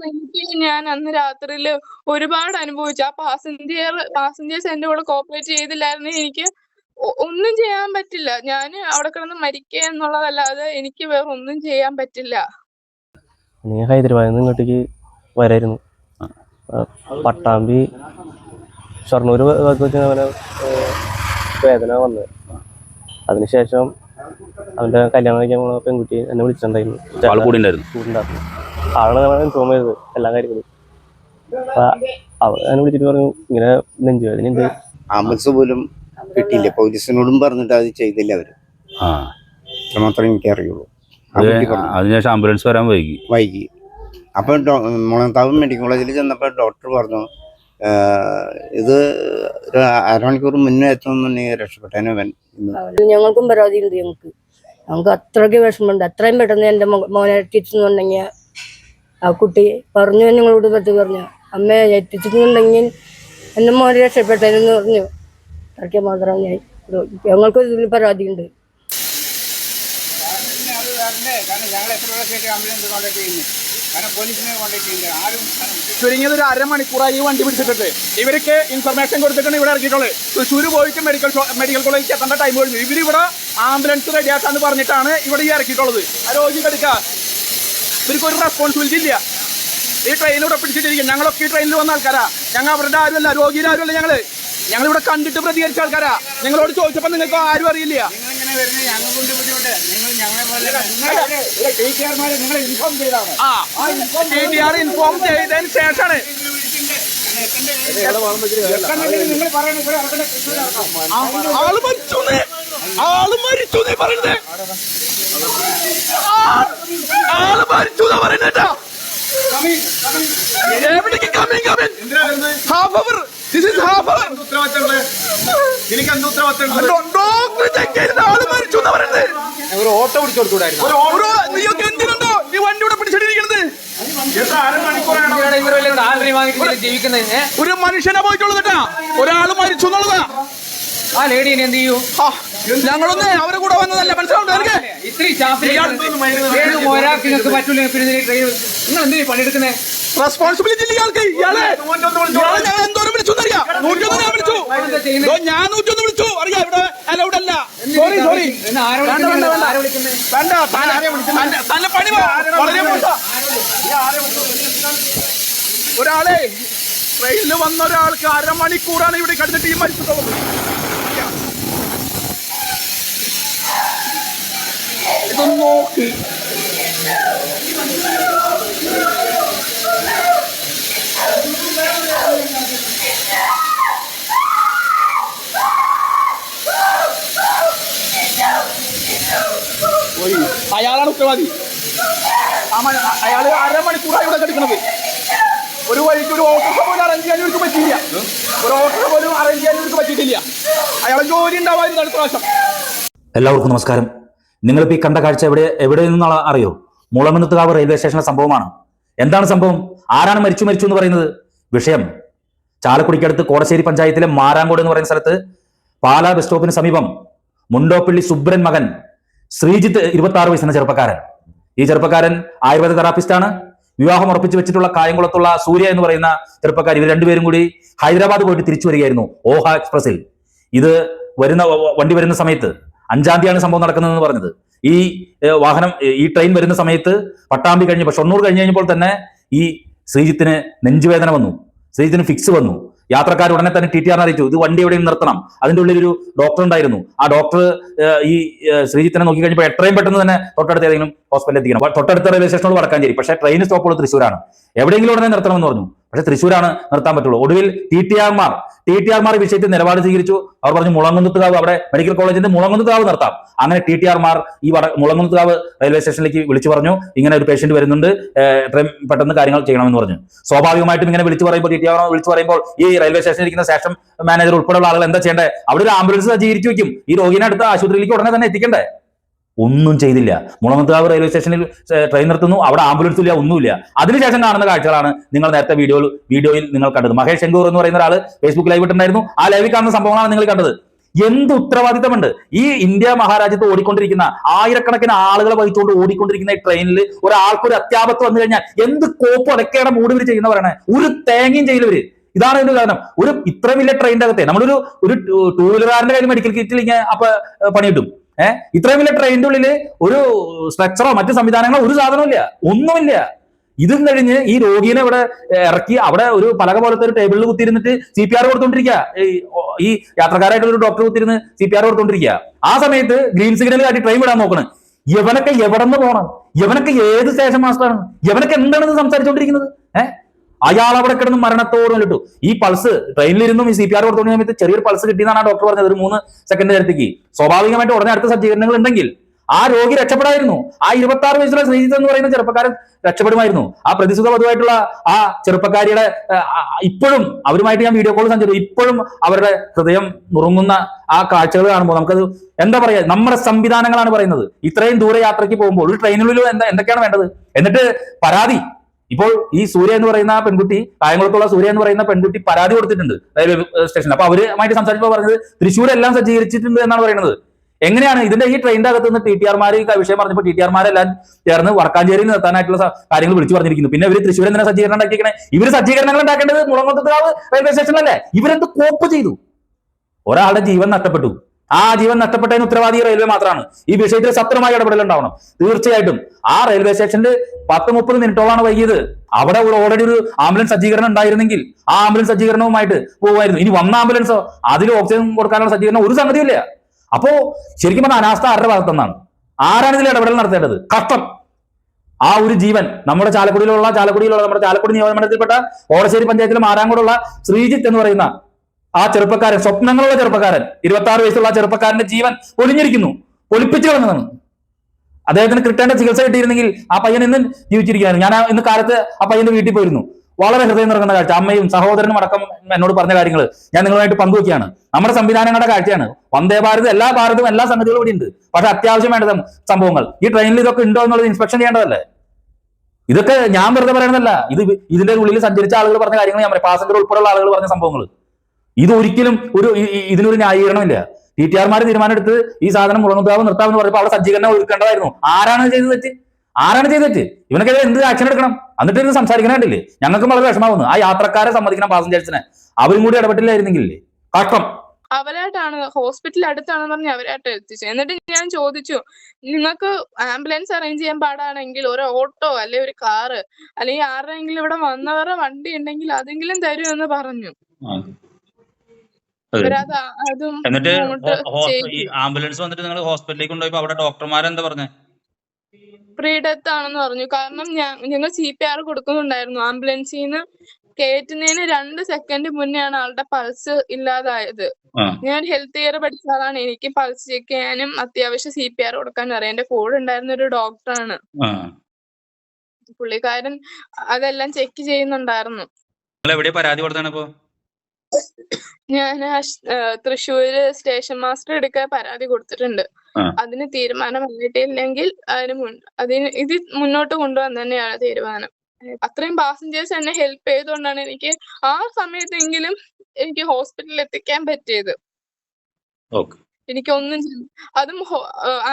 പെൺകുട്ടിയെ ഞാൻ അന്ന് രാത്രിയിൽ ഒരുപാട് അനുഭവിച്ചു. ആ പാസഞ്ചർ പാസഞ്ചേഴ്സ് എന്റെ കൂടെ കോപ്പറേറ്റ് ചെയ്തില്ലായിരുന്നു. എനിക്ക് ഒന്നും ചെയ്യാൻ പറ്റില്ല. ഞാൻ അവിടെ കിടന്ന് മരിക്കുക എന്നുള്ളതല്ലാതെ എനിക്ക് വേറെ ഒന്നും ചെയ്യാൻ പറ്റില്ല. നീ ഹൈദരാബാദിൽ നിന്ന് ഇങ്ങോട്ടേക്ക് വരായിരുന്നു. പട്ടാമ്പി ഷൊർണൂർ വെച്ച് അവനെ വേദന വന്നത് അതിനുശേഷം അവന്റെ കല്യാണം കഴിക്കാൻ പെൺകുട്ടി എന്നെ വിളിച്ചിട്ടുണ്ടായിരുന്നു. കൂടെ ഉണ്ടായിരുന്നു ചൂടുണ്ടായിരുന്നു തോന്നിയത് എല്ലാ കാര്യങ്ങളും അപ്പൊ അവൾ വിളിച്ചിട്ട് പറഞ്ഞു ഇങ്ങനെ നെഞ്ചുവേദന ഉണ്ട്. ആംബുലൻസ് പോലും കിട്ടിയില്ല. പോലീസിനോടും പറഞ്ഞിട്ട് അത് ചെയ്തില്ല അവർ. ആ അത്രമാത്രം എനിക്ക് അറിയുള്ളൂ. അതിനുശേഷം ആംബുലൻസ് വരാൻ വൈകി. വൈകി. അപ്പൊ മുളന്താവ് മെഡിക്കൽ കോളേജിൽ ചെന്നപ്പോൾ ഡോക്ടർ പറഞ്ഞു ഇത് ഒരു അരമണിക്കൂർ മുന്നേ എത്തുന്നുണ്ടെങ്കിൽ രക്ഷപ്പെട്ടേനെ ഞങ്ങൾക്കും പരാതിയുണ്ട് ഞങ്ങൾക്ക്. ഞങ്ങൾക്ക് അത്രയ്ക്ക് വിഷമമുണ്ട്. അത്രയും പെട്ടെന്ന് എന്റെ മോനെ എത്തിച്ചെന്നുണ്ടെങ്കിൽ ആ കുട്ടി പറഞ്ഞു ഞങ്ങളോട് പറ്റി പറഞ്ഞു. അമ്മയെ എത്തിച്ചിട്ടുണ്ടെങ്കിൽ എന്നെ മോനെ രക്ഷപ്പെട്ടെന്ന് പറഞ്ഞു. അത്രയ്ക്ക് മാത്രം ഞാൻ ഞങ്ങൾക്ക് ഇതിൽ പരാതിയുണ്ട്. ചുരുങ്ങിയത് ഒരു അരമണിക്കൂറായി ഈ വണ്ടി പിടിച്ചിട്ടുണ്ട്. ഇവർക്ക് ഇൻഫർമേഷൻ കൊടുത്തിട്ടാണ് ഇവിടെ ഇറക്കിയിട്ടുള്ളത് തൃശ്ശൂർ പോയിട്ട് മെഡിക്കൽ മെഡിക്കൽ കോളേജിൽ എത്തേണ്ട ടൈം കഴിഞ്ഞു. ഇവരിവിടെ ആംബുലൻസ് റെഡിയാക്കാന്ന് പറഞ്ഞിട്ടാണ് ഇവിടെ ഈ ഇറക്കിയിട്ടുള്ളത് ആ രോഗി ഇവർക്ക് ഒരു റെസ്പോൺസിബിലിറ്റി ഇല്ല ഈ ട്രെയിനിലൂടെ പിടിച്ചിട്ടിരിക്കും ഞങ്ങളൊക്കെ ഈ ട്രെയിനിൽ വന്ന ആൾക്കാരാ ഞങ്ങൾ അവരുടെ ആരുമല്ല രോഗിയുടെ ആരുമല്ല ഞങ്ങൾ ഞങ്ങൾ ഇവിടെ കണ്ടിട്ട് പ്രതികരിച്ച ആൾക്കാരാ നിങ്ങളോട് ചോദിച്ചപ്പോൾ നിങ്ങൾക്ക് ആരും അറിയില്ല ഇൻഫോം ചെയ്തതിന് ശേഷമാണ് ആൾ മരിച്ചു ആൾ മരിച്ചു പറയുന്നത് ആൾ മരിച്ചു പറയുന്നത് എവിടേക്ക് coming coming? Half hour this is half hour doctor check ചെയ്തത് ആൾ മരിച്ചു എന്നാ പറയുന്നത് ഒരു ഓട്ടോ പിടിച്ചു കൊടുത്തുകൂടായിരുന്നു ഒരു നീയൊക്കെ എന്തിനുണ്ടോ? ഈ വണ്ടി ഇവിടെ പിടിച്ചിട്ടിരിക്കുന്നത് ഇവരല്ലേ സാലറി വാങ്ങിയിട്ട് ജീവിക്കുന്നത് ഏ? ഒരു മനുഷ്യനെ പോയിട്ടുള്ളത് കേട്ടാ. ഒരാൾ മരിച്ചു എന്നുള്ളതാ ആ ലേഡി എന്ത് ചെയ്യൂ? ഞങ്ങളൊന്ന് അവരെ കൂടെ വന്നതല്ല മനസ്സിലാവുണ്ടോ ഇത്രയും ഒരാൾക്ക് നിങ്ങൾക്ക് പറ്റൂല പിന്നെ ട്രെയിൻ നിങ്ങൾ എന്തിനാ പണിയെടുക്കുന്നേ? റെസ്പോൺസിബിലിറ്റി ഇല്ല ഇയാൾക്ക്? ഇയാളെ ഇയാളെ ഞാൻ എന്തോരം വിളിച്ചു എന്നറിയാം നൂറ്റൊന്ന് ഞാൻ വിളിച്ചു. ഞാൻ നൂറ്റൊന്ന് വിളിച്ചു. അറിയാം ഇവിടെ അലൗഡ് അല്ല. സോറി സോറി വേണ്ട, തന്നെ- തന്നെ പണി. വളരെ. ഒരാളെ ട്രെയിനിൽ വന്ന ഒരാൾക്ക് അരമണിക്കൂറാണ് ഇവിടെ കിടന്നിട്ട് ഈ മരിച്ചിട്ടുള്ളത്. ഇതൊന്ന് നോക്ക്. അയാളാണ് ഉത്തരവാദി. അയാൾ അരമണിക്കൂറായി ഇവിടെ കിടക്കുന്നത്. ഒരു വഴിക്ക് ഒരു ഓട്ടോ പോലും അറേഞ്ച് ചെയ്യാൻ ഇവർക്ക് പറ്റിയില്ല ഒരു ഓട്ടോ പോലും അറേഞ്ച് ചെയ്യാൻ ഇവർക്ക് പറ്റിയിട്ടില്ല. അയാളെ ജോലി ഉണ്ടാവായിരുന്നു അടുത്ത പ്രാവശ്യം എല്ലാവർക്കും നമസ്കാരം. നിങ്ങളിപ്പോൾ ഈ കണ്ട കാഴ്ച എവിടെ എവിടെ നിന്നാണ് അറിയോ? മുളമനത്തുകാവ് റെയിൽവേ സ്റ്റേഷനിലെ സംഭവമാണ്. എന്താണ് സംഭവം? ആരാണ് മരിച്ചു മരിച്ചു എന്ന് പറയുന്നത്? വിഷയം. ചാലക്കുടിക്കടുത്ത് കോടശ്ശേരി പഞ്ചായത്തിലെ മാരാങ്കോട് എന്ന് പറയുന്ന സ്ഥലത്ത് പാലാ ബസ് സ്റ്റോപ്പിന് സമീപം മുണ്ടോപ്പള്ളി സുബ്രൻ മകൻ ശ്രീജിത്ത് ഇരുപത്തി ആറ് വയസ്സെന്ന ചെറുപ്പക്കാരൻ. ഈ ചെറുപ്പക്കാരൻ ആയുർവേദ തെറാപ്പിസ്റ്റാണ് വിവാഹം ഉറപ്പിച്ചു വെച്ചിട്ടുള്ള കായംകുളത്തുള്ള സൂര്യ എന്ന് പറയുന്ന ചെറുപ്പക്കാർ ഇവർ രണ്ടുപേരും കൂടി ഹൈദരാബാദ് പോയിട്ട് തിരിച്ചു വരികയായിരുന്നു. ഓഹ എക്സ്പ്രസിൽ ഇത് വരുന്ന വണ്ടി വരുന്ന സമയത്ത് അഞ്ചാം തീയതിയാണ് സംഭവം നടക്കുന്നതെന്ന് പറഞ്ഞത്. ഈ വാഹനം ഈ ട്രെയിൻ വരുന്ന സമയത്ത് പട്ടാമ്പി കഴിഞ്ഞപ്പോൾ ഷൊർണൂർ കഴിഞ്ഞ് കഴിഞ്ഞപ്പോൾ തന്നെ ഈ ശ്രീജിത്തിന് നെഞ്ചുവേദന വന്നു. ശ്രീജിത്തിന് ഫിക്സ് വന്നു. യാത്രക്കാർ ഉടനെ തന്നെ ടി ടി ആർ അറിയിച്ചു. ഇത് വണ്ടി എവിടെയും നിർത്തണം. അതിന്റെ ഉള്ളിൽ ഒരു ഡോക്ടർ ഉണ്ടായിരുന്നു. ആ ഡോക്ടർ ഈ ശ്രീജിത്തിനെ നോക്കി കഴിഞ്ഞപ്പോൾ എത്രയും പെട്ടെന്ന് തന്നെ തൊട്ടടുത്ത് ഏതെങ്കിലും ഹോസ്പിറ്റലിൽ എത്തിക്കണം. തൊട്ടടുത്ത റെയിൽവേ സ്റ്റേഷനോട് വടക്കാഞ്ചേരി. പക്ഷേ ട്രെയിൻ സ്റ്റോപ്പ് ഉള്ളത് തൃശ്ശൂരാണ്. എവിടെയെങ്കിലും ഉടനെ നിർത്തണമെന്ന് പറഞ്ഞു. പക്ഷെ തൃശ്ശൂരാണ് നിർത്താൻ പറ്റുള്ളൂ. ഒടുവിൽ ടി ടി ആർമാർ ടി ടി ആർമാർ വിഷയത്തിൽ നിലപാട് സ്വീകരിച്ചു. അവർ പറഞ്ഞു മുളങ്കുന്നത്തുകാവ് അവിടെ മെഡിക്കൽ കോളേജിന്റെ മുളങ്കുന്നത്തുകാവ് നിർത്താം. അങ്ങനെ ടി ടി ആർമാർ ഈ വട മുളങ്കുന്നത്തുകാവ് റെയിൽവേ സ്റ്റേഷനിലേക്ക് വിളിച്ചു പറഞ്ഞു. ഇങ്ങനെ ഒരു പേഷ്യന്റ് വരുന്നുണ്ട്. എത്രയും പെട്ടെന്ന് കാര്യങ്ങൾ ചെയ്യണമെന്ന് പറഞ്ഞു. സ്വാഭാവികമായിട്ടും ഇങ്ങനെ വിളിച്ചു പറയുമ്പോൾ ടി ടി ആർമാർ വിളിച്ചു പറയുമ്പോൾ ഈ റെയിൽവേ സ്റ്റേഷനിൽ ഇരിക്കുന്ന സ്റ്റേഷൻ മാനേജർ ഉൾപ്പെടെയുള്ള ആളുകൾ എന്താ ചെയ്യേണ്ടത്? അവിടെ ഒരു ആംബുലൻസ് സജ്ജീകരിച്ചു വയ്ക്കും. ഈ രോഗിനെ അടുത്ത ആശുപത്രിയിലേക്ക് ഉടനെ തന്നെ എത്തിക്കണ്ടേ? ഒന്നും ചെയ്തില്ല. മുളമത്താവ് റെയിൽവേ സ്റ്റേഷനിൽ ട്രെയിൻ നിർത്തുന്നു. അവിടെ ആംബുലൻസ് ഇല്ല ഒന്നുമില്ല. അതിനുശേഷം കാണുന്ന കാഴ്ചകളാണ് നിങ്ങൾ നേരത്തെ വീഡിയോ വീഡിയോയിൽ നിങ്ങൾ കണ്ടത്. മഹേഷ് ശങ്കൂർ എന്ന് പറയുന്ന ഒരാൾ ഫേസ്ബുക്ക് ലൈവ് ഇട്ടുണ്ടായിരുന്നു. ആ ലൈവിൽ കാണുന്ന സംഭവങ്ങളാണ് നിങ്ങൾ കണ്ടത്. എന്ത് ഉത്തരവാദിത്തമുണ്ട്? ഈ ഇന്ത്യ മഹാരാജ്യത്ത് ഓടിക്കൊണ്ടിരിക്കുന്ന ആയിരക്കണക്കിന് ആളുകളെ വഹിച്ചുകൊണ്ട് ഓടിക്കൊണ്ടിരിക്കുന്ന ഈ ട്രെയിനിൽ ഒരാൾക്കൊരു അത്യാപത്ത് വന്നു കഴിഞ്ഞാൽ എന്ത് കോപ്പ് അടക്കേണ്ട മൂട് ഇവർ ചെയ്യുന്ന ഒരു തേങ്ങയും ചെയ്യില്ലവര് ഇതാണ് ഇതിന്റെ കാരണം. ഒരു ഇത്ര വലിയ ട്രെയിനിന്റെ അകത്തെ നമ്മളൊരു ഒരു ടൂ വീലറുകാരന്റെ കയ്യിൽ മെഡിക്കൽ കിറ്റിൽ ഇങ്ങനെ അപ്പൊ പണി കിട്ടും ഏഹ് ഇത്രയും വലിയ ട്രെയിനിന്റെ ഉള്ളിൽ ഒരു സ്ട്രക്ചറോ മറ്റു സംവിധാനങ്ങളോ ഒരു സാധനമില്ല ഒന്നുമില്ല. ഇതും കഴിഞ്ഞ് ഈ രോഗീനെ ഇവിടെ ഇറക്കി അവിടെ ഒരു പലക പോലത്തെ ഒരു ടേബിളിൽ കുത്തിയിരുന്നിട്ട് സി പി ആർ കൊടുത്തോണ്ടിരിക്കുക ഈ യാത്രക്കാരായിട്ടുള്ള ഒരു ഡോക്ടർ കുത്തിരുന്ന് സി പി ആർ കൊടുത്തോണ്ടിരിക്കുക ആ സമയത്ത് ഗ്രീൻ സിഗ്നൽ കാട്ടി ട്രെയിൻ വിടാൻ നോക്കണം. യവനൊക്കെ എവിടെ നിന്ന് പോകണം യവനൊക്കെ ഏത് സ്റ്റേഷൻ മാസ്റ്ററാണ് യവനൊക്കെ എന്താണ് ഇത് സംസാരിച്ചുകൊണ്ടിരിക്കുന്നത് ഏഹ് അയാൾ അവിടെ കിടന്ന് മരണത്തോട് ഇട്ടു. ഈ പൾസ് ട്രെയിനിലിരുന്നും ഈ സി പി ആർ കൊടുത്തോണ്ട സമയത്ത് ചെറിയൊരു പൾസ് കിട്ടിയെന്നാണ് ഡോക്ടർ പറഞ്ഞത്. ഒരു മൂന്ന് സെക്കൻഡ് നേരത്തേക്ക് സ്വാഭാവികമായിട്ട് ഉടനെ അടുത്ത സജ്ജീകരണങ്ങൾ ഉണ്ടെങ്കിൽ ആ രോഗി രക്ഷപ്പെടായിരുന്നു. ആ ഇരുപത്തി ആറ് വയസ്സുള്ള ശ്രീജിത്ത് എന്ന് പറയുന്ന ചെറുപ്പക്കാരൻ രക്ഷപ്പെടുമായിരുന്നു. ആ പ്രതിസുഖ വധുവായിട്ടുള്ള ആ ചെറുപ്പക്കാരിയുടെ ഇപ്പോഴും അവരുമായിട്ട് ഞാൻ വീഡിയോ കോൾ സഞ്ചരിച്ചു. ഇപ്പോഴും അവരുടെ ഹൃദയം നുറുങ്ങുന്ന ആ കാഴ്ചകൾ കാണുമ്പോൾ നമുക്കത് എന്താ പറയാ നമ്മുടെ സംവിധാനങ്ങളാണ് പറയുന്നത്. ഇത്രയും ദൂരെ യാത്രയ്ക്ക് പോകുമ്പോൾ ഒരു ട്രെയിനിലും എന്താ എന്തൊക്കെയാണ് വേണ്ടത്? എന്നിട്ട് പരാതി ഇപ്പോൾ ഈ സൂര്യ എന്ന് പറയുന്ന പെൺകുട്ടി കായംകുളത്തുള്ള സൂര്യ എന്ന് പറയുന്ന പെൺകുട്ടി പരാതി കൊടുത്തിട്ടുണ്ട്. റെയിൽവേ സ്റ്റേഷനിൽ. അപ്പൊ അവരുമായിട്ട് സംസാരിച്ചപ്പോൾ പറഞ്ഞത് തൃശ്ശൂർ എല്ലാം സജ്ജീകരിച്ചിട്ടുണ്ട് എന്നാണ് പറയുന്നത്. എങ്ങനെയാണ് ഇതിന്റെ ഈ ട്രെയിനിന്റെ അകത്ത് നിന്ന് ടി ടി ആർമാർ ഈ വിഷയം പറഞ്ഞപ്പോൾ ടി ടി ആർമാരെല്ലാം ചേർന്ന് വടക്കാഞ്ചേരിയിൽ നിർത്താനായിട്ടുള്ള കാര്യങ്ങൾ വിളിച്ചു പറഞ്ഞിരിക്കുന്നു. പിന്നെ ഇവർ തൃശ്ശൂർ എന്തിനാ സജ്ജീകരണം ഉണ്ടാക്കിയിരിക്കണേ ഇവർ സജ്ജീകരണങ്ങൾ ഉണ്ടാക്കേണ്ടത് മുളങ്ങോത്തക്കാവ് റെയിൽവേ സ്റ്റേഷനല്ലേ ഇവരെന്ത് കോപ്പ് ചെയ്തു? ഒരാളുടെ ജീവൻ നഷ്ടപ്പെട്ടു. ആ ജീവൻ നഷ്ടപ്പെട്ടതിന് ഉത്തരവാദി റെയിൽവേ മാത്രമാണ് ഈ വിഷയത്തിൽ സത്രമായി ഇടപെടൽ ഉണ്ടാവണം തീർച്ചയായിട്ടും ആ റെയിൽവേ സ്റ്റേഷനിൽ പത്ത് മുപ്പത് മിനിറ്റോളാണ് വൈകിയത്. അവിടെ ഓൾറെഡി ഒരു ആംബുലൻസ് സജ്ജീകരണം ഉണ്ടായിരുന്നെങ്കിൽ ആ ആംബുലൻസ് സജ്ജീകരണവുമായിട്ട് പോകുമായിരുന്നു ഇനി വന്ന ആംബുലൻസോ അതിൽ ഓക്സിജൻ കൊടുക്കാനുള്ള സജ്ജീകരണം ഒരു സംഗതിയില്ല അപ്പോ ശരിക്കും പറഞ്ഞ അനാസ്ഥ ആരുടെ ഭാഗത്തുനിന്നാണ്? ആരാണ് ഇതിൽ ഇടപെടൽ നടത്തേണ്ടത്? കഷ്ടം. ആ ഒരു ജീവൻ നമ്മുടെ ചാലക്കുടിയിലുള്ള ചാലക്കുടിയിലുള്ള നമ്മുടെ ചാലക്കുടി നിയമമണ്ഡലത്തിൽപ്പെട്ട ഓടശ്ശേരി പഞ്ചായത്തിലും ആരാങ്കോടുള്ള ശ്രീജിത്ത് എന്ന് പറയുന്ന ആ ചെറുപ്പക്കാരൻ സ്വപ്നങ്ങളുള്ള ചെറുപ്പക്കാരൻ ഇരുപത്തി ആറ് വയസ്സുള്ള ആ ചെറുപ്പക്കാരന്റെ ജീവൻ ഒലിഞ്ഞിരിക്കുന്നു. ഒലിപ്പിച്ചു കളഞ്ഞതാണ്. അദ്ദേഹത്തിന് കിട്ടേണ്ട ചികിത്സ കിട്ടിയിരുന്നെങ്കിൽ ആ പയ്യൻ ഇന്ന് ജീവിച്ചിരിക്കുകയാണ് ഞാൻ ഇന്ന് കാലത്ത് ആ പയ്യന്റെ വീട്ടിൽ പോയിരുന്നു. വളരെ ഹൃദയം നിറങ്ങുന്ന കാഴ്ച. അമ്മയും സഹോദരനും അടക്കം എന്നോട് പറഞ്ഞ കാര്യങ്ങൾ ഞാൻ നിങ്ങളുമായിട്ട് പങ്കുവെക്കുകയാണ്. നമ്മുടെ സംവിധാനങ്ങളുടെ കാഴ്ചയാണ്. വന്ദേ ഭാരത് എല്ലാ ഭാരതവും എല്ലാ സംഗതികളും ഇവിടെ ഉണ്ട്. പക്ഷെ അത്യാവശ്യം വേണ്ട സംഭവങ്ങൾ. ഈ ട്രെയിനിൽ ഇതൊക്കെ ഉണ്ടോ എന്നുള്ളത് ഇൻസ്പെക്ഷൻ ചെയ്യേണ്ടതല്ലേ? ഇതൊക്കെ ഞാൻ വെറുതെ പറയണതല്ല ഇത് ഇതിന്റെ ഉള്ളിൽ സഞ്ചരിച്ച ആളുകൾ പറഞ്ഞ കാര്യങ്ങൾ ഞാൻ പറയാം. പാസഞ്ചർ ഉൾപ്പെടെയുള്ള ആളുകൾ പറഞ്ഞ സംഭവങ്ങൾ ഇത് ഒരിക്കലും ഒരു ഇതിനൊരു ന്യായീകരണമില്ല. ടി ടി ആർമാർ തീരുമാനമെടുത്ത് ഈ സാധനം മുളങ്ങുതാവ് നിർത്താമെന്ന് പറഞ്ഞപ്പോൾ അവിടെ സജ്ജീകരണം ഒരുക്കേണ്ടതായിരുന്നു. ആരാണ് ചെയ്തത് തെറ്റ്? ആരാണ് ചെയ്തത് തെറ്റ്? ഇവനൊക്കെ എന്ത് ആക്ഷൻ എടുക്കണം? എന്നിട്ട് ഇത് സംസാരിക്കണേണ്ടില്ലേ ഞങ്ങൾക്കും വളരെ വിഷമാവുന്നു ആ യാത്രക്കാരെ സമ്മതിക്കണം പാസഞ്ചേഴ്സിനെ. അവരും കൂടി ഇടപെട്ടില്ലായിരുന്നെങ്കിലേ കഷ്ടം. അവരായിട്ടാണ് ഹോസ്പിറ്റൽ അടുത്താണെന്ന് പറഞ്ഞ് അവരായിട്ട് എത്തിച്ചു എന്നിട്ട് ഞാൻ ചോദിച്ചു നിങ്ങൾക്ക് ആംബുലൻസ് അറേഞ്ച് ചെയ്യാൻ പാടാണെങ്കിൽ ഒരു ഓട്ടോ അല്ലെ ഒരു കാറ് അല്ലെങ്കിൽ ആരുടെയെങ്കിലും ഇവിടെ വന്നവരുടെ വണ്ടി ഉണ്ടെങ്കിൽ അതെങ്കിലും തരുമെന്ന് പറഞ്ഞു. ആ- അതും എന്നിട്ട് ആംബുലൻസ് വന്നിട്ട് നിങ്ങൾ ഹോസ്പിറ്റലിലേക്ക് കൊണ്ടുപോയപ്പോ അവിടെ ഡോക്ടർമാരെന്താ പറഞ്ഞേ? പ്രീ ഡെത്ത് ആണെന്ന് പറഞ്ഞു. കാരണം ഞാൻ- ഞങ്ങൾ സി പി ആർ കൊടുക്കുന്നുണ്ടായിരുന്നു. ആംബുലൻസിൽ നിന്ന് കയറ്റുന്നതിന് രണ്ട് സെക്കൻഡ് മുന്നെയാണ് ആളുടെ പൾസ് ഇല്ലാതായത്. ഞാൻ ഹെൽത്ത് കെയർ പഠിച്ച ആളാണ്. എനിക്ക് പൾസ് ചെക്ക് ചെയ്യാനും അത്യാവശ്യം സി പി ആർ കൊടുക്കാനും അറിയാം. എന്റെ കൂടെ ഉണ്ടായിരുന്ന ഒരു ഡോക്ടറാണ്. പുള്ളിക്കാരൻ അതെല്ലാം ചെക്ക് ചെയ്യുന്നുണ്ടായിരുന്നു. പരാതി കൊടുത്താണ് ഇപ്പൊ? ഞാൻ തൃശ്ശൂര് സ്റ്റേഷൻ മാസ്റ്റർ എടുക്ക പരാതി കൊടുത്തിട്ടുണ്ട്. അതിന് തീരുമാനം വന്നിട്ടില്ലെങ്കിൽ അതിന് അതിന് ഇത് മുന്നോട്ട് കൊണ്ടുപോകാൻ തന്നെയാണ് തീരുമാനം. അത്രയും പാസഞ്ചേഴ്സ് എന്നെ ഹെൽപ്പ് ചെയ്തുകൊണ്ടാണ് എനിക്ക് ആ സമയത്തെങ്കിലും എനിക്ക് ഹോസ്പിറ്റലിൽ എത്തിക്കാൻ പറ്റിയത്. എനിക്കൊന്നും എനിക്ക് ഒന്നും അതും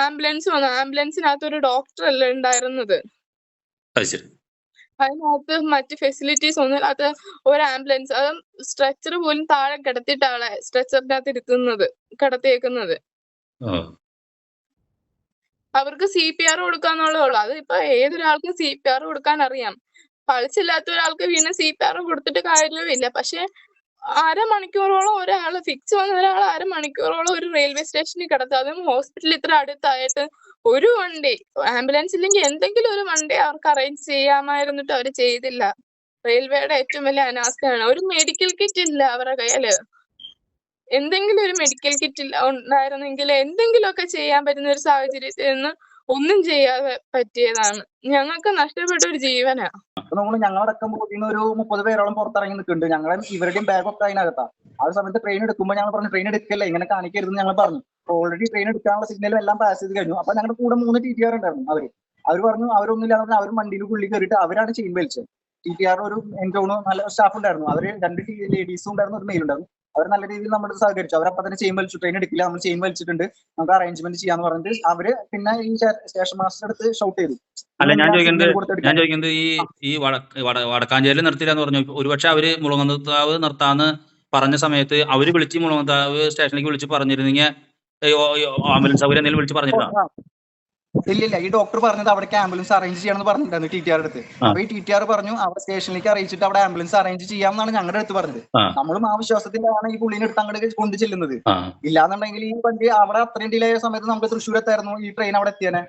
ആംബുലൻസ് വന്നു. ആംബുലൻസിനകത്ത് ഒരു ഡോക്ടർ അല്ല ഉണ്ടായിരുന്നത്? അതിനകത്ത് മറ്റ് ഫെസിലിറ്റീസ് ഒന്നും അത് ഒരു ആംബുലൻസ് അത് സ്ട്രെച്ചർ പോലും താഴെ കിടത്തിയിട്ടാണ് അകത്ത് ഇരുത്തുന്നത് കിടത്തിയേക്കുന്നത്. അവർക്ക് സി പി ആർ കൊടുക്കാന്നുള്ളതേ ഉള്ളൂ. അത് ഇപ്പൊ ഏതൊരാൾക്കും സി പി ആർ കൊടുക്കാൻ അറിയാം. പൾസ് ഇല്ലാത്ത ഒരാൾക്ക് വീണ് സി പി ആർ കൊടുത്തിട്ട് കാര്യമില്ല പക്ഷെ അരമണിക്കൂറോളം ഒരാൾ ഫിക്സ് വന്ന ഒരാൾ അരമണിക്കൂറോളം ഒരു റെയിൽവേ സ്റ്റേഷനിൽ കിടത്തും. അതും ഹോസ്പിറ്റൽ ഇത്ര അടുത്തായിട്ട് ഒരു വണ്ടി. ആംബുലൻസ് ഇല്ലെങ്കിൽ എന്തെങ്കിലും ഒരു വണ്ടി അവർക്ക് അറേഞ്ച് ചെയ്യാമായിരുന്നിട്ട് അവർ ചെയ്തില്ല. റെയിൽവേയുടെ ഏറ്റവും വലിയ അനാസ്ഥയാണ്. ഒരു മെഡിക്കൽ കിറ്റ് ഇല്ല അവരുടെ കയ്യിൽ. എന്തെങ്കിലും ഒരു മെഡിക്കൽ കിറ്റ് ഉണ്ടായിരുന്നെങ്കിൽ എന്തെങ്കിലുമൊക്കെ ചെയ്യാൻ പറ്റുന്ന ഒരു സാഹചര്യത്തിൽ നിന്ന് ഒന്നും ചെയ്യാതെ പറ്റിയതാണ്. ഞങ്ങൾക്ക് നഷ്ടപ്പെട്ട ഒരു ജീവനാ. നമ്മൾ ഞങ്ങളടക്കം പോകുന്ന ഒരു മുപ്പത് പേരോളം പുറത്തിറങ്ങി നിൽക്കുന്നുണ്ട്. ഞങ്ങളെ ഇവരുടെയും ബാഗൊക്കെ അതിനകത്താ. ആ സമയത്ത് ട്രെയിൻ എടുക്കുമ്പോൾ ഞങ്ങൾ പറഞ്ഞു ട്രെയിൻ എടുക്കല്ലേ? ഇങ്ങനെ കാണിക്കരുതെന്ന് ഞങ്ങൾ പറഞ്ഞു. ഓൾറെഡി ട്രെയിൻ എടുക്കാനുള്ള സിഗ്നലും എല്ലാം പാസ് ചെയ്ത് കഴിഞ്ഞു. അപ്പൊ ഞങ്ങളുടെ കൂടെ മൂന്ന് ടി ടി ആർ ഉണ്ടായിരുന്നു അവർ. അവർ പറഞ്ഞു അവരൊന്നുമില്ല പറഞ്ഞാൽ അവർ വണ്ടിയിൽ ഉള്ളിൽ കയറിയിട്ട് അവരാണ് ചെയിൻ വലിച്ചത്. ടി ടി ആർ ഒരു എനിക്ക് തോന്നുന്നു നല്ല സ്റ്റാഫ് ഉണ്ടായിരുന്നു. അവർ രണ്ട് ലേഡീസും ഉണ്ടായിരുന്നു ഒരു മെയിൽ ഉണ്ടായിരുന്നു. അവർ നല്ല രീതിയിൽ നമ്മുടെ സഹകരിച്ചു. അവർ അപ്പൊ തന്നെ ചെയിൻ വലിച്ചു. ട്രെയിൻ എടുക്കില്ല നമ്മൾ ചെയിൻ വലിച്ചിട്ടുണ്ട്. നമുക്ക് അറേഞ്ച്മെന്റ് ചെയ്യാന്ന് പറഞ്ഞിട്ട് അവർ പിന്നെ ഈ സ്റ്റേഷൻ മാസ്റ്റർ അടുത്ത് ഷൗട്ട് ചെയ്തു. അല്ല ഞാൻ ചോദിക്കുന്നത് ഞാൻ. ചോദിക്കുന്നത് ഈ ഈ വടക്ക് വട- വടക്കാഞ്ചേരി നിർത്തില്ല എന്ന് പറഞ്ഞു. ഒരുപക്ഷെ അവർ മുളങ്ങന്താവ് നിർത്താന്ന് പറഞ്ഞ സമയത്ത് അവർ വിളിച്ച് മുളങ്ങന്താവ് സ്റ്റേഷനിലേക്ക് വിളിച്ച് പറഞ്ഞിരുന്നെങ്കിൽ ആംബുലൻസ് അവർ എന്തെങ്കിലും വിളിച്ച് പറഞ്ഞിട്ടുണ്ടോ. ഇല്ല ഇല്ല ഈ ഡോക്ടർ പറഞ്ഞത് അവിടെ ആംബുലൻസ് അറേഞ്ച് ചെയ്യണമെന്ന് പറഞ്ഞിട്ടുണ്ടായിരുന്നു ടി ടി ആർ അടുത്ത് അപ്പൊ ഈ ടി ടി ആർ പറഞ്ഞു അവിടെ സ്റ്റേഷനിലേക്ക് അറിയിച്ചിട്ട് അവിടെ ആംബുലൻസ് അറേഞ്ച് ചെയ്യാമെന്നാണ് ഞങ്ങളുടെ അടുത്ത് പറഞ്ഞത്. നമ്മളും ആ വിശ്വാസത്തിലാണ് ഈ പുള്ളിനെ എടുത്ത് അങ്ങോട്ട് കൊണ്ടു ചെല്ലുന്നത്. ഇല്ലാന്നുണ്ടെങ്കിൽ ഈ വണ്ടി അവിടെ അത്രയും ഡിലേ ആയ സമയത്ത് നമുക്ക് തൃശ്ശൂർ എത്തായിരുന്നു ഈ ട്രെയിൻ അവിടെ എത്തിയേനെ.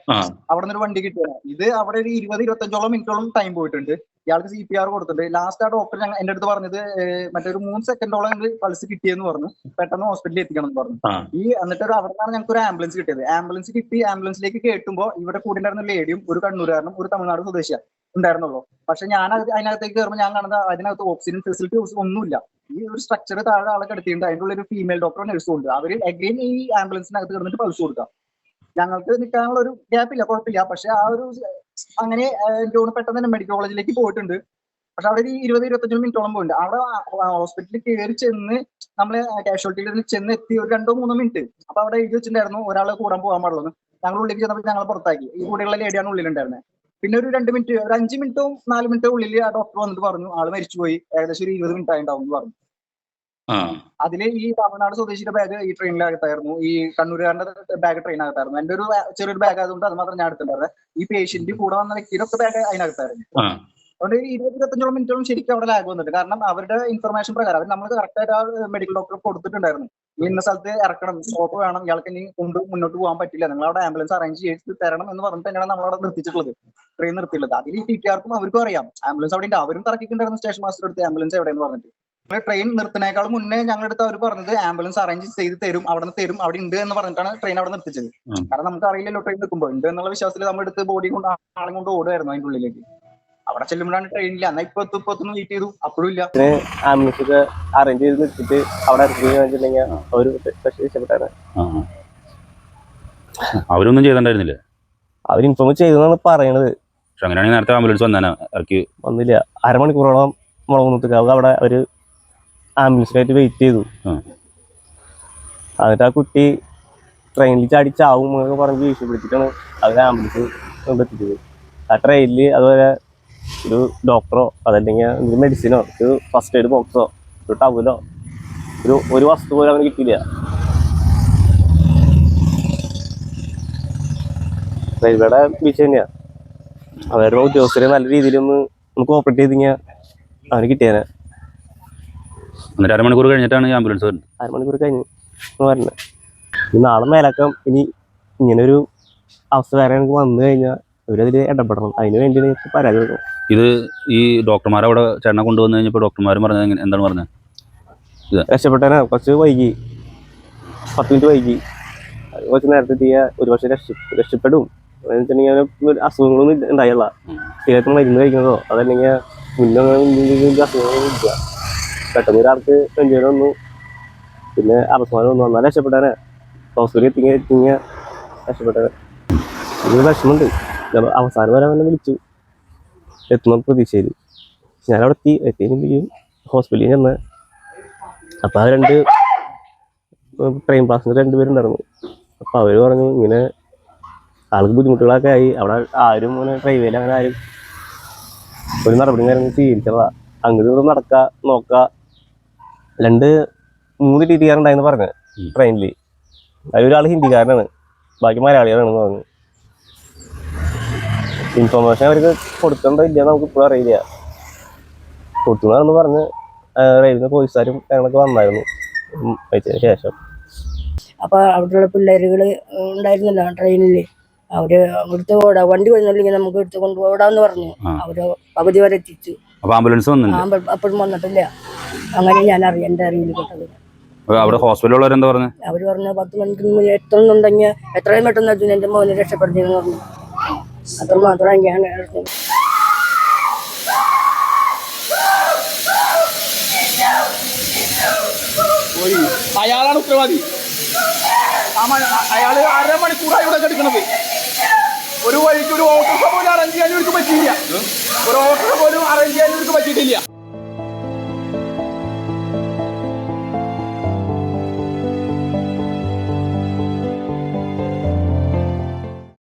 അവിടെ നിന്ന് ഒരു വണ്ടി കിട്ടിയത് ഇത് അവിടെ ഒരു ഇരുപത് ഇരുപത്തഞ്ചോളം മിനിറ്റോളം ടൈം പോയിട്ടുണ്ട്. ഇയാൾക്ക് സി പി ആർ കൊടുത്തിട്ടുണ്ട്. ലാസ്റ്റ് ആ ഡോക്ടർ ഞങ്ങൾ എന്റെ അടുത്ത് പറഞ്ഞത് മറ്റൊരു മൂന്ന് സെക്കൻഡോളം ഞങ്ങൾ പൾസ് കിട്ടിയെന്ന് പറഞ്ഞു. പെട്ടെന്ന് ഹോസ്പിറ്റലിൽ എത്തിക്കണം എന്ന് പറഞ്ഞു. ഈ എന്നിട്ട് ഒരു അവിടെ നിന്നാണ് ഞങ്ങൾക്ക് ഒരു ആംബുലൻസ് കിട്ടിയത്. ആംബുലൻസ് കിട്ടി ആംബുലൻസിലേക്ക് കേട്ടുമ്പോൾ ഇവിടെ കൂടെ ഉണ്ടായിരുന്ന ലേഡിയും ഒരു കണ്ണൂരുകാരനും ഒരു തമിഴ്നാട് സ്വദേശിയാണ് ഉണ്ടായിരുന്നുള്ളൂ. പക്ഷെ ഞാൻ അത് അതിനകത്തേക്ക് കയറുമ്പോൾ ഞാൻ കാണുന്നത് അതിനകത്ത് ഓക്സിജൻ ഫെസിലിറ്റി ഒന്നുമില്ല. ഈ ഒരു സ്ട്രക്ചർ താഴെ ആളെ കിടത്തിയിട്ടുണ്ട്. അതിന്റെ ഉള്ളിൽ ഒരു ഫീമെയിൽ ഡോക്ടറും നഴ്സും ഉണ്ട്. അവർ അഗെയിൻ ഈ ആംബുലൻസിനകത്ത് കിടന്നിട്ട് പൾസ് കൊടുക്കാം. ഞങ്ങൾക്ക് നിൽക്കാനുള്ള ഒരു ഗ്യാപ്പില്ല കുഴപ്പമില്ല. പക്ഷെ ആ ഒരു അങ്ങനെ എനിക്ക് പെട്ടെന്ന് തന്നെ മെഡിക്കൽ കോളേജിലേക്ക് പോയിട്ടുണ്ട്. പക്ഷെ അവിടെ ഒരു ഇരുപത് ഇരുപത്തഞ്ച് മിനിറ്റോളം പോയിട്ടുണ്ട്. അവിടെ ഹോസ്പിറ്റലിൽ കയറി ചെന്ന് നമ്മൾ കാഷ്വാലിറ്റിയിൽ ചെന്ന് എത്തി ഒരു രണ്ടോ മൂന്നോ മിനിറ്റ്. അപ്പൊ അവിടെ എഴുതി വെച്ചിട്ടുണ്ടായിരുന്നു ഒരാളെ കൂടാൻ പോകാൻ പാടുള്ളൂ ഞങ്ങൾ ഉള്ളിലേക്ക് ചെന്നപ്പോൾ ഞങ്ങൾ പുറത്താക്കി. ഈ കൂടെയുള്ള ലേഡിയാണ് ഉള്ളിലുണ്ടായിരുന്നത് പിന്നെ ഒരു രണ്ട് മിനിറ്റ് ഒരു അഞ്ച് മിനിറ്റോ നാല് മിനിറ്റോ ഉള്ളിൽ ആ ഡോക്ടർ വന്നിട്ട് പറഞ്ഞു ആൾ മരിച്ചുപോയി. ഏകദേശം ഒരു ഇരുപത് മിനിറ്റ് ആയിട്ടുണ്ടാവും എന്ന് പറഞ്ഞു. അതിൽ ഈ തമിഴ്നാട് സ്വദേശിയുടെ ബാഗ് ഈ ട്രെയിനിനകത്തായിരുന്നു ഈ കണ്ണൂരുകാരന്റെ ബാഗ് ട്രെയിനകത്തായിരുന്നു എന്റെ ഒരു ചെറിയൊരു ബാഗ് ആയതുകൊണ്ട് അത് മാത്രം ഞാൻ എടുത്തിട്ടുണ്ടായിരുന്നത് ഈ പേഷ്യന്റ് കൂടെ വന്ന വ്യക്തിയുടെ ഒക്കെ ബാഗ് അതിനകത്തായിരുന്നു അതുകൊണ്ട് ഒരു ഇരുപത് ഇരുപത്തഞ്ചോളം മിനിറ്റോളം ശരിക്കും അവിടെ ലാഗ് വന്നിട്ട്. കാരണം അവരുടെ ഇൻഫർമേഷൻ പ്രകാരം അവർ നമ്മൾ കറക്റ്റ് ആയിട്ട് ആ മെഡിക്കൽ ഡോക്ടർ കൊടുത്തിട്ടുണ്ടായിരുന്നു. ഇന്ന സ്ഥലത്ത് ഇറക്കണം. സ്റ്റോപ്പ് വേണം. ഇയാൾക്ക് ഇനി കൊണ്ട് മുന്നോട്ട് പോകാൻ പറ്റില്ല. നിങ്ങൾ അവിടെ ആംബുലൻസ് അറേഞ്ച് ചെയ്ത് തരണം എന്ന് പറഞ്ഞിട്ട് തന്നെയാണ് നമ്മളവിടെ നിർത്തിച്ചിട്ടുള്ളത് ട്രെയിൻ നിർത്തിയിട്ടുള്ളത്. അതിൽ ഈ ടി ടി ആർക്കും അവർക്കും അറിയാം. ആംബുലൻസ് അവിടെ ഉണ്ട്. അവരും തറക്കിയിട്ടുണ്ടായിരുന്നു സ്റ്റേഷൻ മാസ്റ്റർ അടുത്ത് ആംബുലൻസ് എവിടെയെന്ന് പറഞ്ഞിട്ട്. ട്രെയിൻ നിർത്തുന്നേക്കാൾ മുന്നേ ഞങ്ങളുടെ അടുത്ത് അവർ പറഞ്ഞത് ആംബുലൻസ് അറേഞ്ച് ചെയ്ത് തരും അവിടെ നിന്ന് തരും അവിടെ ഉണ്ട് എന്ന് പറഞ്ഞിട്ടാണ് ട്രെയിൻ അവിടെ നിർത്തിച്ചത്. കാരണം നമുക്ക് അറിയില്ലല്ലോ ട്രെയിൻ നിൽക്കുമ്പോൾ ഉണ്ട് എന്നുള്ള വിശ്വാസത്തിൽ നമ്മൾ അടുത്ത് ബോഡി കൊണ്ട് ആളെ കൊണ്ട് ഓടുമായിരുന്നു അതിന്റെ ഉള്ളിലേക്ക്. അവിടെ ചെല്ലുമ്പോഴാണ് ട്രെയിനില്ല എന്നാ ഇപ്പൊ എത്തും ഇപ്പൊ വെയിറ്റ് ചെയ്തു. അപ്പോഴും ഇല്ല. ആംബുലൻസ് അറേഞ്ച് ചെയ്ത് നിർത്തിയിട്ട് അവിടെ രക്ഷപ്പെട്ടാണ് ആ അവരൊന്നും ചെയ്തിട്ടുണ്ടായിരുന്നില്ലേ? അവർ ഇൻഫോം ചെയ്തെന്നാണ് പറയണത്. പക്ഷെ അങ്ങനെയാണെങ്കിൽ നേരത്തെ ആംബുലൻസ് വന്നേനെ? ഇറക്കി വന്നില്ല. അരമണിക്കൂറോളം മുളകുന്നത്തേക്ക് അവിടെ അവർ ആംബുലൻസിനായിട്ട് വെയിറ്റ് ചെയ്തു. എന്നിട്ട് ആ കുട്ടി ട്രെയിനിൽ ചാടി ചാവും എന്നൊക്കെ പറഞ്ഞ് ഭീഷണിപ്പെടുത്തിയിട്ടാണ് അവർ ആംബുലൻസ് കൊണ്ടെത്തിച്ചത് ആ ട്രെയിനിൽ അതുപോലെ ഒരു ഡോക്ടറോ അതല്ലെങ്കിൽ എന്തെങ്കിലും മെഡിസിനോ ഒരു ഫസ്റ്റ് എയ്ഡ് ബോക്സോ ഒരു ടവലോ ഒരു ഒരു വസ്തു പോലും അവന് കിട്ടിയില്ല. റെയിൽവേയുടെ ബീച്ച് തന്നെയാണ് അവരുടെ ഉദ്യോഗസ്ഥരെ നല്ല രീതിയിലൊന്ന് ഒന്ന് കോപ്പറേറ്റ് ചെയ്തിങ്ങനെ അവന് കിട്ടിയേനെ. എന്നിട്ട് അരമണിക്കൂർ കഴിഞ്ഞിട്ടാണ് ഈ ആംബുലൻസ് വരുന്നത്. അരമണിക്കൂർ കഴിഞ്ഞ് വരണം ഇനി നാളെ മേലക്കം ഇനി ഇങ്ങനൊരു ഒരു അവസ്ഥ വേറെ എനിക്ക് വന്നു കഴിഞ്ഞാൽ ഇവരതിൽ ഇടപെടണം. അതിന് വേണ്ടി പരാതി കൊടുക്കും ഇത് ഈ ഡോക്ടർമാരെ അവിടെ ചേട്ടനെ കൊണ്ടുവന്നു കഴിഞ്ഞപ്പോൾ ഡോക്ടർമാർ പറഞ്ഞത് എന്താണ് പറഞ്ഞത്? രക്ഷപ്പെട്ടാൽ കുറച്ച് വൈകി. പത്ത് മിനിറ്റ് വൈകി. കുറച്ച് നേരത്തെ എത്തിയ ഒരു പക്ഷേ രക്ഷ രക്ഷപ്പെടും. വെച്ചിട്ടുണ്ടെങ്കിൽ അസുഖങ്ങളൊന്നും ഉണ്ടായില്ല. ശരീരത്തിന് മരുന്ന് കഴിക്കുന്നതോ അതല്ലെങ്കിൽ മുന്നേ അസുഖങ്ങളൊന്നും ഇല്ല. പെട്ടെന്ന് ഒരാൾക്ക് നെഞ്ചുവേദന വന്നു. പിന്നെ അവസാനം വന്നു. വന്നാൽ രക്ഷപ്പെട്ടാനെ ഹോസ്പിറ്റലിൽ എത്തിങ്ങ എത്തിങ്ങ രക്ഷപ്പെട്ടാനെ ഒരു വിഷമമുണ്ട്. അവസാനം വരെ അവനെ വിളിച്ചു. എത്തുന്ന പ്രതീക്ഷയിൽ. ഞാൻ അവിടെ എത്തി എത്തിയെങ്കിലും ഹോസ്പിറ്റലിൽ ചെന്ന്. അപ്പോൾ ആ രണ്ട് ട്രെയിൻ പാസഞ്ചർ രണ്ടുപേരുണ്ടായിരുന്നു അപ്പോൾ അവർ പറഞ്ഞു ഇങ്ങനെ ആൾക്ക് ബുദ്ധിമുട്ടുകളൊക്കെ ആയി. അവിടെ ആരും അങ്ങനെ റെയിൽവേയിൽ അങ്ങനെ ആരും. ഒരു നടപടി കാര്യങ്ങൾ സ്വീകരിച്ചതാ അങ്ങോട്ട് നടക്കുക നോക്കുക. രണ്ട് മൂന്ന് ടി ടി ആർ പറഞ്ഞു ട്രെയിനിൽ അതിലൊരാൾ ഹിന്ദിക്കാരനാണ്. ബാക്കി മലയാളികളാണെന്ന് പറഞ്ഞു. ഇൻഫർമേഷൻ അവർക്ക് കൊടുക്കണ്ടോ ഇല്ല നമുക്ക് ഇപ്പോഴും അറിയില്ല. കൊടുത്തുന്നാണെന്ന് പറഞ്ഞ് റെയിൽവേ പോലീസുകാരും ഞങ്ങളൊക്കെ വന്നായിരുന്നു. അയച്ചതിന് വെച്ചതിന് ശേഷം. അപ്പൊ അവിടെയുള്ള പിള്ളേരുകൾ ഉണ്ടായിരുന്നല്ലോ ട്രെയിനിൽ അവർ അവിടുത്തെ ഓടാ വണ്ടി വന്നില്ലെങ്കിൽ നമുക്ക് എടുത്ത് കൊണ്ട് ഓടാന്ന് പറഞ്ഞു. അവർ പകുതി വരെ എത്തിച്ചു. അപ്പോൾ ആംബുലൻസ് വന്നില്ല? അപ്പോഴും വന്നിട്ടില്ല. അങ്ങനെ ഞാൻ അറിയാം എന്റെ അറിവിൽ പറഞ്ഞത് അവർ പറഞ്ഞു പത്ത് മണിക്ക് എത്തുന്നുണ്ടെങ്കിൽ എത്രയും പെട്ടെന്ന് എത്തുന്നു എന്റെ മോനെ രക്ഷപ്പെടുത്തിയെന്ന് പറഞ്ഞു. അത്ര ഞാൻ. അയാളാണ് ഉത്തരവാദി. അയാൾ അരമണിക്കൂറായി ഇവിടെ കിടക്കുന്നത്. ഒരു വഴിക്ക് ഒരു ഓട്ടോ പോലും അറേഞ്ച് ചെയ്യാൻ ഇവർക്ക് പറ്റിയില്ല ഒരു ഓട്ടോ പോലും അറേഞ്ച് ചെയ്യാൻ ഇവർക്ക് പറ്റിയിട്ടില്ല.